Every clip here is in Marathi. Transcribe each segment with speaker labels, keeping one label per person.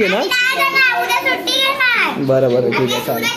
Speaker 1: घेणार?
Speaker 2: उद्या सुट्टी घेणार.
Speaker 1: बरं बरं ठीक आहे चालेल.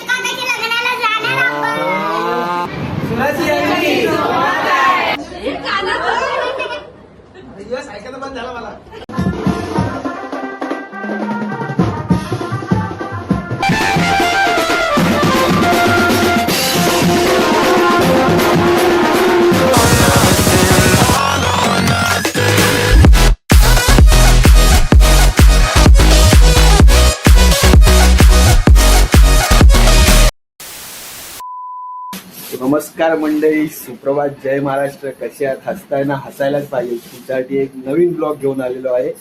Speaker 1: नमस्कार मंडळी सुप्रभात. जय महाराष्ट्र. कसे आहात? हसतायना हसायलाच पाहिजे. तुमच्यासाठी एक नवीन ब्लॉग घेऊन आलेलो आहे.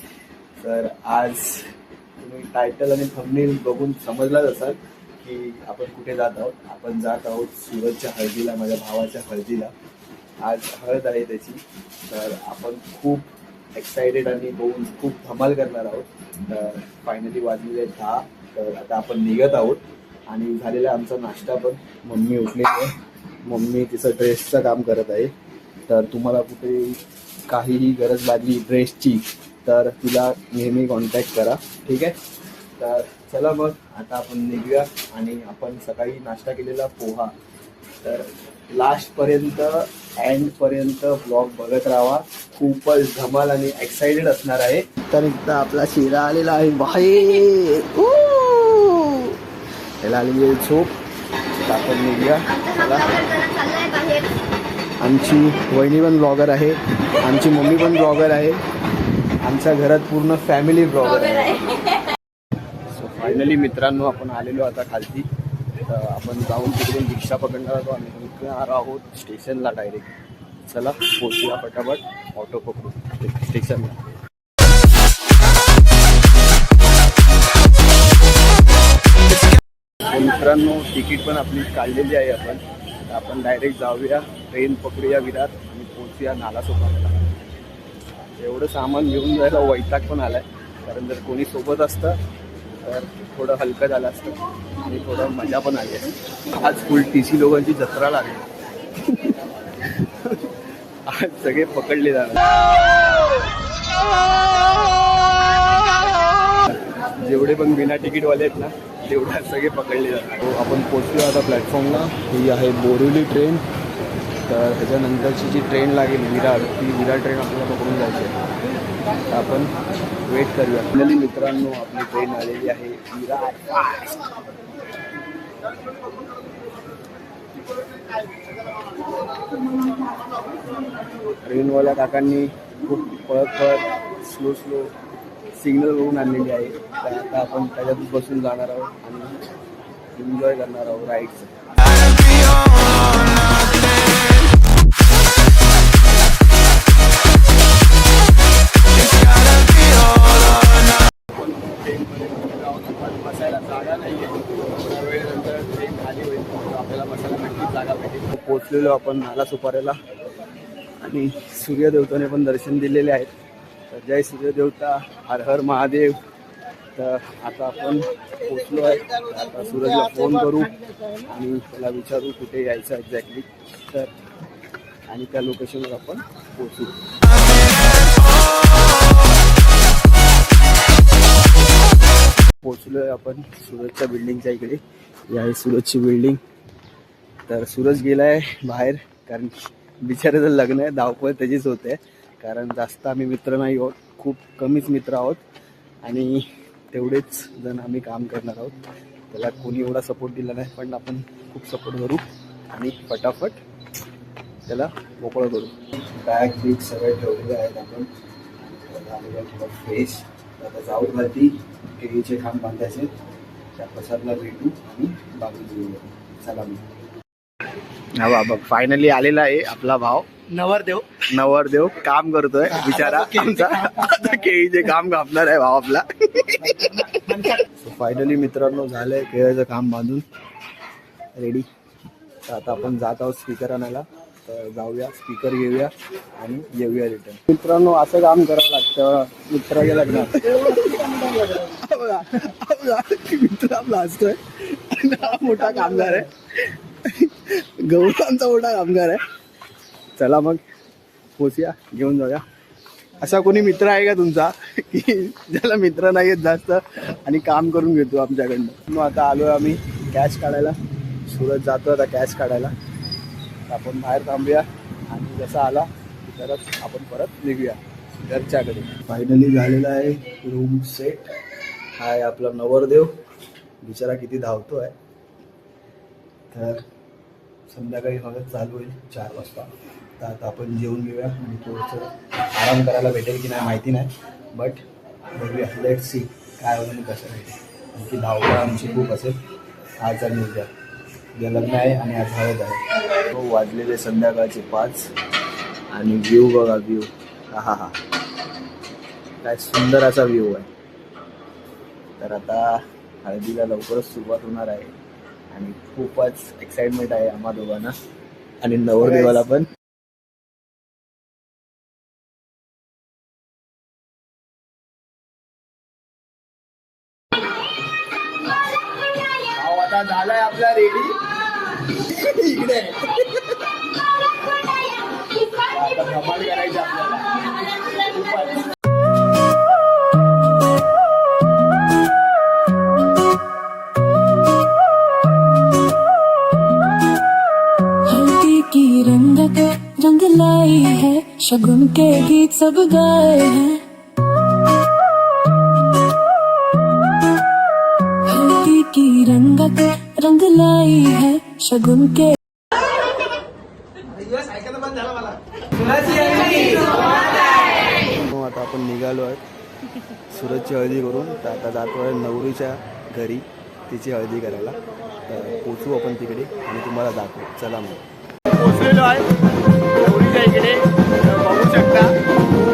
Speaker 1: तर आज तुम्ही टायटल आणि थंबनेल बघून समजलाच असाल की आपण कुठे जात आहोत. आपण जात आहोत सुरतच्या हळदीला माझ्या भावाच्या हळदीला. आज हळद आहे त्याची. तर आपण खूप एक्सायटेड आणि बघून खूप धमाल करणार आहोत. तर फायनली वाजलेले दहा. तर आता आपण निघत आहोत. आणि झालेला आमचा नाश्ता पण. मम्मी उठलेली आहे. मम्मी तिचं ड्रेसचं काम करत आहे. तर तुम्हाला कुठे काहीही गरज लागली ड्रेसची तर तिला नेहमी कॉन्टॅक्ट करा. ठीक आहे? तर चला मग आता आपण निघूया आणि आपण सकाळी नाश्ता केलेला पोहा. तर लास्टपर्यंत एंडपर्यंत ब्लॉग बघत राहा. खूपच धमाल आणि एक्साइटेड असणार आहे. तर एकदा आपला शिरा आलेला आहे. बाहेर ऊ! त्याला आलेली आहे झोप. आपण निघूया चला. आमची वहिनी पण ब्लॉगर आहे. आमची मम्मी पण ब्लॉगर आहे. आमच्या घरात पूर्ण फॅमिली ब्लॉगर आहे. सो फायनली मित्रांनो आपण आलेलो आता खालती. तर आपण जाऊन तिकडून रिक्षा पकडणार आहोत. आम्ही निघणार आहोत स्टेशनला डायरेक्ट चला पोचूया पटापट. ऑटो पकडू स्टेशनला. मित्रांनो तिकीट पण आपली काढलेली आहे आपण. तर आपण डायरेक्ट जाऊया ट्रेन पकडूया विरार आणि पोहोचूया नालासोपाऱ्याला एवढं सामान घेऊन जायला वैताग पण आला आहे कारण जर कोणी सोबत असतं तर थोडं हलकं झालं असतं. आणि थोडं मजा पण आली आहे. आज फुल टी सी लोकांची जत्रा लागली. आज सगळे पकडले जाणार. जेवढे पण बिना तिकीटवाले आहेत ना तेवढ्या सगळे पकडले जातात. हो, आपण पोचलो आता प्लॅटफॉर्मला ही आहे बोरिवली ट्रेन तर ह्याच्यानंतरची जी ट्रेन लागेल विरार ती विरार ट्रेन आपल्याला पकडून जायची आहे. तर आपण वेट करूया. फायनली मित्रांनो आपली ट्रेन आलेली आहे. विरार ट्रेनवाल्या काकांनी खूप पळत पळत स्लो स्लो सिग्नल बघून आणलेली आहे. तर आता आपण त्याच्यातून बसून जाणार आहोत आणि एन्जॉय करणार आहोत राईड्स पोचलेलो आपण नाला सुपाऱ्याला आणि सूर्यदेवताने पण दर्शन दिलेले आहेत. तर जय सूर्यदेवता हर हर महादेव. तर आता आपण पोचलो आहे. आता सूरजला फोन करू आणि त्याला विचारू कुठे यायचं एक्झॅक्टली तर आणि त्या लोकेशनवर आपण पोचू. पोचलो आहे आपण सूरजच्या बिल्डिंगच्या इकडे. ही आहे सूरजची बिल्डिंग तर सूरज गेला आहे बाहेर कारण बिचाराचं लग्न आहे धावपळ त्याचीच होते. कारण जास्त आम्ही मित्र नाही आहोत. खूप कमीच मित्र आहोत. आणि तेवढेच जण आम्ही काम करणार आहोत. त्याला कोणी एवढा सपोर्ट दिला नाही पण आपण खूप सपोर्ट करू. आणि फटाफट त्याला मोकळं करू. बॅग बीग सगळे ठेवलेले आहेत आपण. त्याला आलेलं थोडं फ्रेश आता जाऊ घालती. केळीचे खांब बांधायचे त्या प्रसादला भेटू आणि बाजू चला मी हा बाबा फायनली आलेला आहे आपला भाव.
Speaker 3: नवरदेव.
Speaker 1: नवरदेव काम करतोय बिचारा आमचा आता केळीचे काम कापणार आहे भाव आपला. फायनली मित्रांनो झालंय केळीचं काम बांधून. रेडी तर आता आपण जात आहोत स्पीकर आणायला. तर जाऊया स्पीकर घेऊया आणि येऊया रिटर्न मित्रांनो असं काम करावं लागतं. मित्राच्या लग्नात. बघा, बघा, मित्र आपला असतोय मोठा कामगार आहे. गौरांचा मोठा कामगार आहे. चला मग पोचूया घेऊन जाऊया. असा कोणी मित्र आहे का तुमचा? की ज्याला मित्र नाही आहेत जास्त आणि काम करून घेतो आमच्याकडनं. मग आता आलो आम्ही कॅश काढायला. सुरत जातो आता कॅश काढायला. आपण बाहेर थांबूया आणि जसा आला तरच आपण परत निघूया घरच्याकडे. फायनली झालेला आहे रूम सेट हा आहे आपला नवरदेव. बिचारा किती धावतो आहे तर संध्याकाळी हळद चालू होईल चार वाजता. तर आता आपण जेवून घेऊया आणि थोडंसं आराम करायला भेटेल की नाही माहिती नाही. बट बघूया. लेट सी काय होईल आणि कसं भेटेल आणखी धावपळ आमची खूप असेल. आज आणि उद्या. उद्या लग्न आहे आणि आज हळद आहे. तो वाजलेले संध्याकाळचे पाच. आणि व्ह्यू बघा व्ह्यू हा हा हा. काय सुंदर असा व्ह्यू आहे. तर आता हळदीला लवकरच सुरुवात होणार आहे. आणि खूपच एक्साइटमेंट आहे आम्हा दोघांना. आणि नवरदेवाला पण. आता झालाय आपला रेडी इकडे. आता धमाल करायची आपल्याला.
Speaker 3: शगुन के गीत सब गाए हैं। हल्दी की रंगत रंग लाई है शगुन के
Speaker 1: मग आता आपण निघालो आहे. सूरजची हळदी करून. तर आता जातो आहे नवरीच्या घरी तिची हळदी करायला. तर पोचू आपण तिकडे आणि तुम्हाला दाखवू. चला मग. पोचलेलो आहे. नवरीच्या इकडे बघू शकता.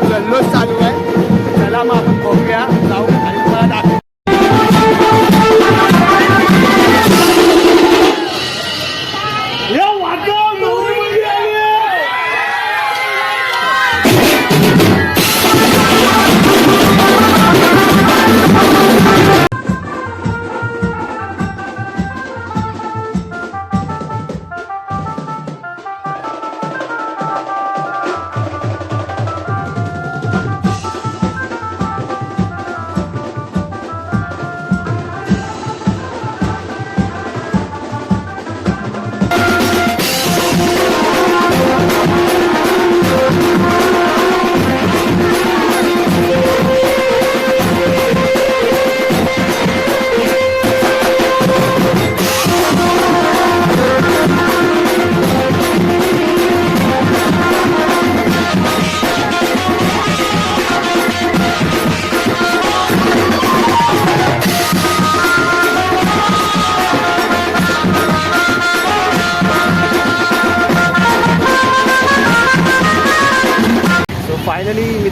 Speaker 1: जल्लोष चालू आहे. चला मग आपण बघूया. जाऊ.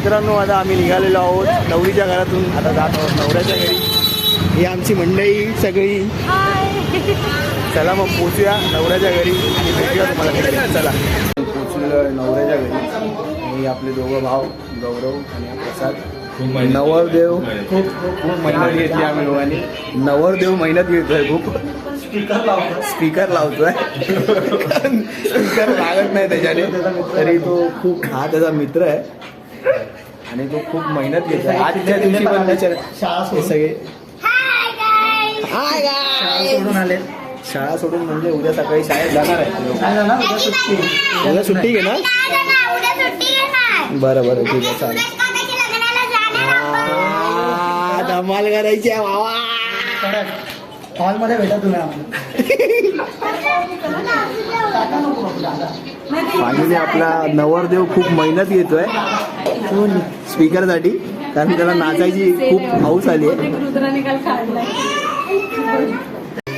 Speaker 1: मित्रांनो आता आम्ही निघालेलो आहोत नवरीच्या घरातून. आता जात आहोत नवऱ्याच्या घरी. ही आमची मंडळी सगळी. चला मग पोचूया नवऱ्याच्या घरी आणि भेटूया तुम्हाला. चला. पोचलेलो नवऱ्याच्या घरी. हे आपले दोघं भाव गौरव आणि प्रसाद. नवरदेव. खूप खूप मेहनत घेतली आम्ही दोघांनी नवरदेव मेहनत घेतोय खूप. स्पीकर लावतोय. स्पीकर लागत नाही त्याच्याने. तरी तो खूप हा त्याचा मित्र आहे. आणि तो खूप मेहनत घेतोय आजच्या दिवशी पण हे सगळे
Speaker 2: हाय गाय
Speaker 1: सोडून आले. शाळा सोडून म्हणजे उद्या सकाळी शाळेत जाणार आहे. उद्या सुट्टी घे ना?
Speaker 2: उद्या सुट्टी घेणार
Speaker 1: बरं बरं ठीक आहे चालेल.
Speaker 2: सुरेश काकाच्या लग्नाला जाणार आपण.
Speaker 1: आ, धमाल करायची आहे भावा
Speaker 4: हॉलमध्ये भेटा तुम्ही आम्हाला
Speaker 1: फायनली आपला नवरदेव खूप मेहनत घेतोय. स्पीकरसाठी? कारण त्याला नाचायची खूप हाऊस आली आहे.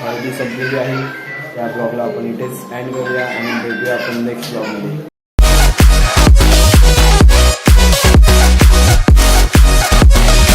Speaker 1: हळदी जी आहे. त्या ब्लॉगला आपण इथेच एंड करूया आणि भेटूया आपण नेक्स्ट ब्लॉगमध्ये